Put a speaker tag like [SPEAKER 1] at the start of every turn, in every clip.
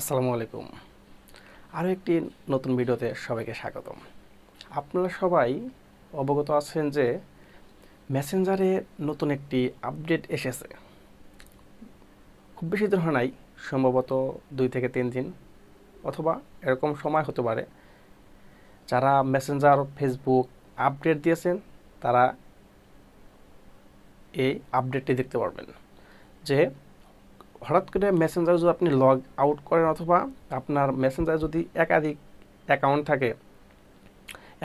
[SPEAKER 1] আসসালামু আলাইকুম। আরও একটি নতুন ভিডিওতে সবাইকে স্বাগতম। আপনারা সবাই অবগত আছেন যে মেসেঞ্জারে নতুন একটি আপডেট এসেছে। খুব বেশি হয় নাই, সম্ভবত দুই থেকে তিন দিন, অথবা এরকম সময় হতে পারে। যারা মেসেঞ্জার ফেসবুক আপডেট দিয়েছেন, তারা এই আপডেটটি দেখতে পারবেন। যে হঠাৎ করে মেসেঞ্জার যদি আপনি লগ আউট করেন অথবা আপনার মেসেঞ্জার যদি একাধিক অ্যাকাউন্ট থাকে,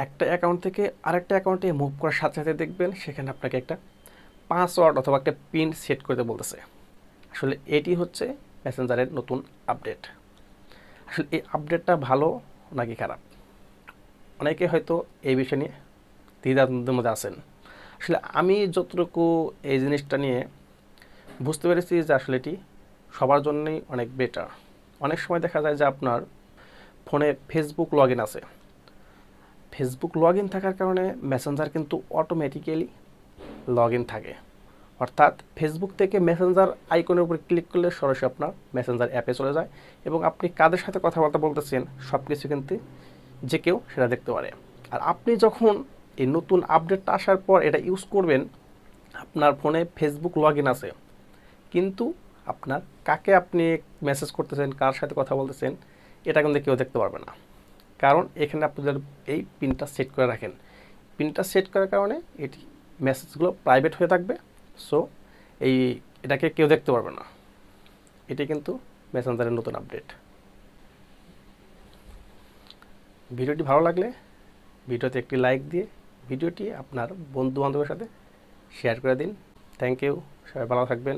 [SPEAKER 1] একটা অ্যাকাউন্ট থেকে আরেকটা অ্যাকাউন্টে মুভ করার সাথে সাথে দেখবেন সেখানে আপনাকে একটা পাসওয়ার্ড অথবা একটা পিন সেট করতে বলতেছে। আসলে এটি হচ্ছে মেসেঞ্জারের নতুন আপডেট আসলে এই আপডেটটা ভালো নাকি খারাপ? অনেকে হয়তো এই বিষয় নিয়ে দ্বিধাদ্বন্দ্বের মধ্যে আছেন। আসলে আমি যতটুকু এই জিনিসটা নিয়ে বুঝতে পেরেছি যে আসলে এটি সবার জন্যই অনেক বেটার অনেক সময় দেখা যায় যে আপনার ফোনে ফেসবুক লগ আছে। ফেসবুক লগ ইন থাকার কারণে মেসেঞ্জার কিন্তু অটোমেটিক্যালি লগ ইন থাকে। অর্থাৎ ফেসবুক থেকে মেসেঞ্জার আইকনের উপর ক্লিক করলে সরাসরি আপনার মেসেঞ্জার অ্যাপে চলে যায় এবং আপনি কাদের সাথে কথাবার্তা বলতেছেন সব কিছু কিন্তু যে কেউ সেটা দেখতে পারে। আর আপনি যখন এই নতুন আপডেটটা আসার পর এটা ইউজ করবেন, আপনার ফোনে ফেসবুক লগ ইন আছে। কিন্তু আপনার, কাকে আপনি মেসেজ করতেছেন, কার সাথে কথা বলতেছেন, এটা কিন্তু কেউ দেখতে পারবে না। কারণ এখানে আপনি যদি এই পিনটা সেট করে রাখেন। পিনটা সেট করার কারণে এটি মেসেজগুলো প্রাইভেট হয়ে থাকবে সো এই এটাকে কেউ দেখতে পারবে না। এটি কিন্তু মেসেঞ্জারের নতুন আপডেট ভিডিওটি ভালো লাগলে ভিডিওতে একটি লাইক দিয়ে ভিডিওটি আপনার বন্ধু বান্ধবের সাথে শেয়ার করে দিন। থ্যাংক ইউ সবাই ভালো থাকবেন।